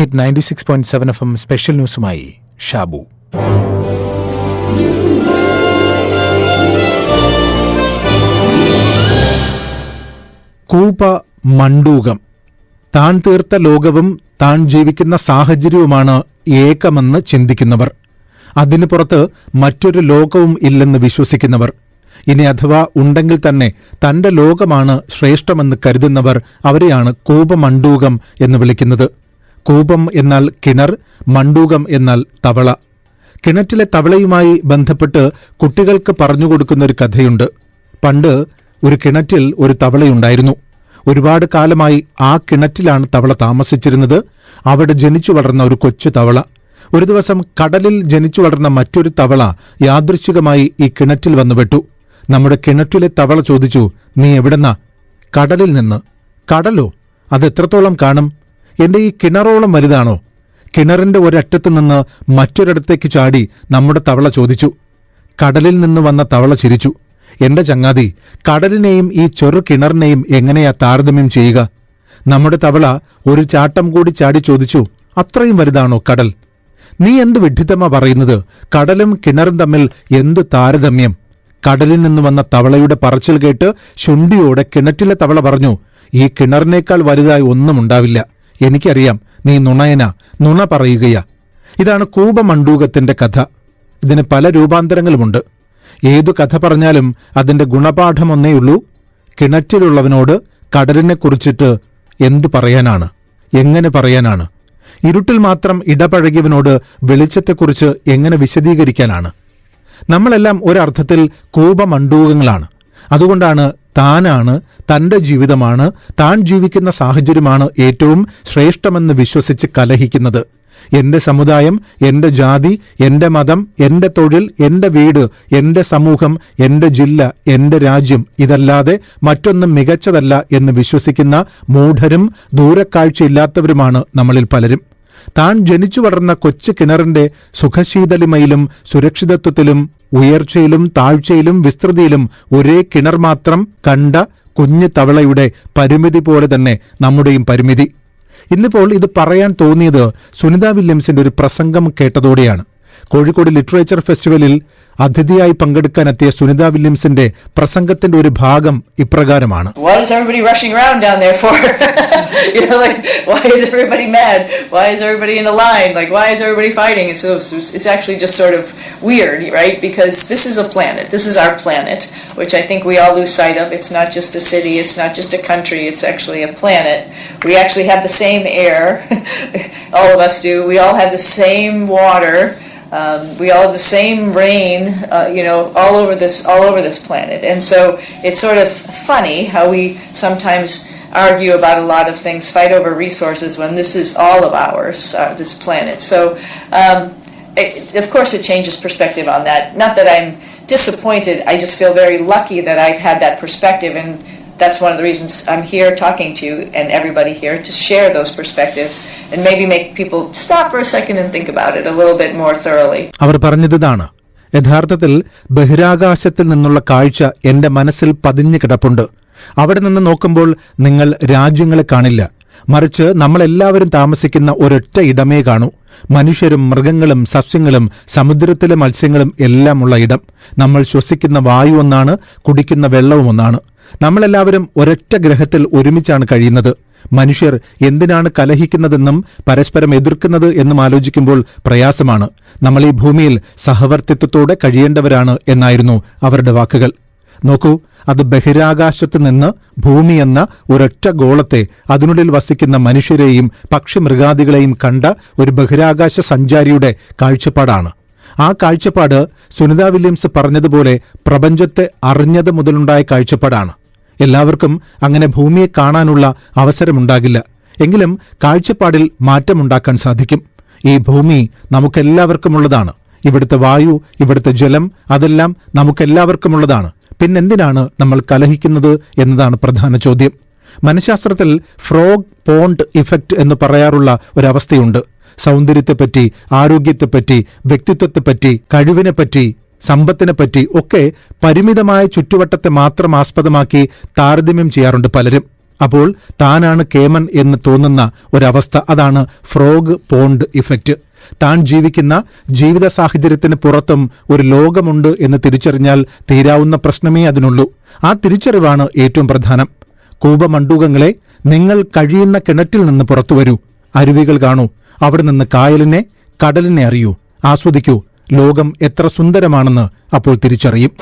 Hit ninety six point seven F M special ന്യൂസുമായി Shabu കൂപ മണ്ടൂകം. താൻ തീർത്ത ലോകവും താൻ ജീവിക്കുന്ന സാഹചര്യവുമാണ് ഏകമെന്ന് ചിന്തിക്കുന്നവർ. അതിനു പുറത്ത് മറ്റൊരു ലോകവും ഇല്ലെന്ന് വിശ്വസിക്കുന്നവർ. ഇനി അഥവാ ഉണ്ടെങ്കിൽ തന്നെ തന്റെ ലോകമാണ് ശ്രേഷ്ഠമെന്ന് കരുതുന്നവർ അവരെയാണ് കൂപമണ്ടൂകം എന്ന് വിളിക്കുന്നത്. കൂപം എന്നാൽ കിണർ മണ്ടൂകം എന്നാൽ തവള. കിണറ്റിലെ തവളയുമായി ബന്ധപ്പെട്ട് കുട്ടികൾക്ക് പറഞ്ഞുകൊടുക്കുന്ന ഒരു കഥയുണ്ട്. പണ്ട് ഒരു കിണറ്റിൽ ഒരു തവളയുണ്ടായിരുന്നു. ഒരുപാട് കാലമായി ആ കിണറ്റിലാണ് തവള താമസിച്ചിരുന്നത്. അവിടെ ജനിച്ചു വളർന്ന ഒരു കൊച്ചു തവള. ഒരു ദിവസം കടലിൽ ജനിച്ചു വളർന്ന മറ്റൊരു തവള യാദൃശികമായി ഈ കിണറ്റിൽ വന്നുപെട്ടു നമ്മുടെ കിണറ്റിലെ തവള ചോദിച്ചു നീ എവിടെന്നാ? കടലിൽ നിന്ന്. കടലോ? അതെത്രത്തോളം കാണും? എന്റെ ഈ കിണറോളം വലുതാണോ? കിണറിന്റെ ഒരറ്റത്ത് നിന്ന് മറ്റൊരിടത്തേക്ക് ചാടി നമ്മുടെ തവള ചോദിച്ചു. കടലിൽ നിന്ന് വന്ന തവള ചിരിച്ചു. എന്റെ ചങ്ങാതി കടലിനെയും ഈ ചെറു കിണറിനെയും എങ്ങനെയാ താരതമ്യം ചെയ്യുക? നമ്മുടെ തവള ഒരു ചാട്ടം കൂടി ചാടി ചോദിച്ചു അത്രയും വലുതാണോ കടൽ? നീ എന്ത് വിഡ്ഢിത്തമാ പറയുന്നത്? കടലും കിണറും തമ്മിൽ എന്ത് താരതമ്യം? കടലിൽ നിന്ന് വന്ന തവളയുടെ പറച്ചിൽ കേട്ട് ശുണ്ടിയോടെ കിണറ്റിലെ തവള പറഞ്ഞു ഈ കിണറിനേക്കാൾ വലുതായി ഒന്നും ഉണ്ടാവില്ല. എനിക്കറിയാം നീ നുണയന നുണ പറയുകയാ. ഇതാണ് കൂപമണ്ടൂകത്തിന്റെ കഥ. ഇതിന് പല രൂപാന്തരങ്ങളുമുണ്ട്. ഏതു കഥ പറഞ്ഞാലും അതിന്റെ ഗുണപാഠമൊന്നേയുള്ളൂ കിണറ്റിലുള്ളവനോട് കടലിനെക്കുറിച്ചിട്ട് എന്തു പറയാനാണ്? എങ്ങനെ പറയാനാണ്? ഇരുട്ടിൽ മാത്രം ഇടപഴകിയവനോട് വെളിച്ചത്തെക്കുറിച്ച് എങ്ങനെ വിശദീകരിക്കാനാണ്? നമ്മളെല്ലാം ഒരർത്ഥത്തിൽ കൂപമണ്ടൂകങ്ങളാണ് അതുകൊണ്ടാണ് താനാണ് തന്റെ ജീവിതമാണ് താൻ ജീവിക്കുന്ന സാഹചര്യമാണ് ഏറ്റവും ശ്രേഷ്ഠമെന്ന് വിശ്വസിച്ച് കലഹിക്കുന്നത്. എന്റെ സമുദായം എന്റെ ജാതി എന്റെ മതം എന്റെ തൊഴിൽ എന്റെ വീട് എന്റെ സമൂഹം എന്റെ ജില്ല എന്റെ രാജ്യം ഇതല്ലാതെ മറ്റൊന്നും മികച്ചതല്ല എന്ന് വിശ്വസിക്കുന്ന മൂഢരും ദൂരക്കാഴ്ചയില്ലാത്തവരുമാണ് നമ്മളിൽ പലരും. താൻ ജനിച്ചു വളർന്ന കൊച്ചു കിണറിന്റെ സുഖശീതളിമയിലും സുരക്ഷിതത്വത്തിലും ഉയർച്ചയിലും താഴ്ചയിലും വിസ്തൃതിയിലും ഒരേ കിണർ മാത്രം കണ്ട കുഞ്ഞു തവളയുടെ പരിമിതി പോലെ തന്നെ നമ്മുടെയും പരിമിതി. ഇന്നിപ്പോൾ ഇത് പറയാൻ തോന്നിയത് സുനിത വില്യംസിന്റെ ഒരു പ്രസംഗം കേട്ടതോടെയാണ്. കോഴിക്കോട് ലിറ്ററേച്ചർ ഫെസ്റ്റിവലിൽ അതിഥിയായി പങ്കെടുക്കാനെത്തിയ സുനിത വില്യംസിന്റെ പ്രസംഗത്തിന്റെ ഒരു ഭാഗം ഇപ്രകാരമാണ് What is everybody rushing around down there for? you know, like, why is everybody mad? Why is everybody in a line? Like, why is everybody fighting? It's, it's actually just sort of weird, right? Because this is a planet. This is our planet, which I think we all lose sight of. It's not just a city. It's not just a country. It's actually a planet. We actually have the same air. all of us do. We all have the same water. Um, we all have the same rain, uh, you know, all over this all over this planet, and so it's sort of funny how we sometimes argue about a lot of things, fight over resources when this is all of ours, uh, this planet. So, um, it, of course, it changes perspective on that. Not that I'm disappointed. I just feel very lucky that I've had that perspective and. That's one of the reasons I'm here talking to you and everybody here to share those perspectives and maybe make people stop for a second and think about it a little bit more thoroughly. അവർ യഥാർത്ഥത്തിൽ ബഹിരാകാശത്തിൽ നിന്നുള്ള കാഴ്ച എന്റെ മനസ്സിൽ പതിഞ്ഞു കിടപ്പുണ്ട്. അവിടെ നിന്ന് നോക്കുമ്പോൾ നിങ്ങൾ രാജ്യങ്ങളെ കാണില്ല. മറിച്ച് നമ്മളെല്ലാവരും താമസിക്കുന്ന ഒരൊറ്റ ഇടമേ കാണൂ. മനുഷ്യരും മൃഗങ്ങളും സസ്യങ്ങളും സമുദ്രത്തിലെ മത്സ്യങ്ങളും എല്ലാമുള്ള ഇടം. നമ്മൾ ശ്വസിക്കുന്ന വായു ഒന്നാണ് കുടിക്കുന്ന വെള്ളവും ഒന്നാണ്. നമ്മളെല്ലാവരും ഒരൊറ്റ ഗ്രഹത്തിൽ ഒരുമിച്ചാണ് കഴിയുന്നത്. മനുഷ്യർ എന്തിനാണ് കലഹിക്കുന്നതെന്നും പരസ്പരം എതിർക്കുന്നത് എന്നും ആലോചിക്കുമ്പോൾ പ്രയാസമാണ്. നമ്മൾ ഈ ഭൂമിയിൽ സഹവർത്തിത്വത്തോടെ കഴിയേണ്ടവരാണ് എന്നായിരുന്നു അവരുടെ വാക്കുകൾ. നോക്കൂ അത് ബഹിരാകാശത്ത് നിന്ന് ഭൂമി എന്ന ഒരൊറ്റ ഗോളത്തെ അതിനുള്ളിൽ വസിക്കുന്ന മനുഷ്യരെയും പക്ഷിമൃഗാദികളെയും കണ്ട ഒരു ബഹിരാകാശ സഞ്ചാരിയുടെ കാഴ്ചപ്പാടാണ്. ആ കാഴ്ചപ്പാട് സുനിത വില്യംസ് പറഞ്ഞതുപോലെ പ്രപഞ്ചത്തെ അറിഞ്ഞത് മുതലുണ്ടായ കാഴ്ചപ്പാടാണ്. എല്ലാവർക്കും അങ്ങനെ ഭൂമിയെ കാണാനുള്ള അവസരമുണ്ടാകില്ല. എങ്കിലും കാഴ്ചപ്പാടിൽ മാറ്റമുണ്ടാക്കാൻ സാധിക്കും. ഈ ഭൂമി നമുക്കെല്ലാവർക്കുമുള്ളതാണ്. ഇവിടുത്തെ വായു ഇവിടുത്തെ ജലം അതെല്ലാം നമുക്കെല്ലാവർക്കുമുള്ളതാണ്. പിന്നെന്തിനാണ് നമ്മൾ കലഹിക്കുന്നത് എന്നതാണ് പ്രധാന ചോദ്യം. മനഃശാസ്ത്രത്തിൽ ഫ്രോഗ് പോണ്ട് ഇഫക്റ്റ് എന്ന് പറയാറുള്ള ഒരവസ്ഥയുണ്ട്. സൗന്ദര്യത്തെപ്പറ്റി ആരോഗ്യത്തെപ്പറ്റി വ്യക്തിത്വത്തെപ്പറ്റി കഴിവിനെപ്പറ്റി സമ്പത്തിനെപ്പറ്റി ഒക്കെ പരിമിതമായ ചുറ്റുവട്ടത്തെ മാത്രം ആസ്പദമാക്കി താരതമ്യം ചെയ്യാറുണ്ട് പലരും. അപ്പോൾ താനാണ് കേമൻ എന്ന് തോന്നുന്ന ഒരവസ്ഥ. അതാണ് ഫ്രോഗ് പോണ്ട് ഇഫക്റ്റ്. താൻ ജീവിക്കുന്ന ജീവിത സാഹചര്യത്തിന് പുറത്തും ഒരു ലോകമുണ്ട് എന്ന് തിരിച്ചറിഞ്ഞാൽ തീരാവുന്ന പ്രശ്നമേ അതിനുള്ളൂ. ആ തിരിച്ചറിവാണ് ഏറ്റവും പ്രധാനം. കൂപമണ്ടൂകങ്ങളെ നിങ്ങൾ കഴിയുന്ന കിണറ്റിൽ നിന്ന് പുറത്തു വരൂ. അരുവികൾ കാണൂ. അവിടെ നിന്ന് കായലിനെ കടലിനെ അറിയൂ. ആസ്വദിക്കൂ ലോകം എത്ര സുന്ദരമാണെന്ന് അപ്പോൾ തിരിച്ചറിയും.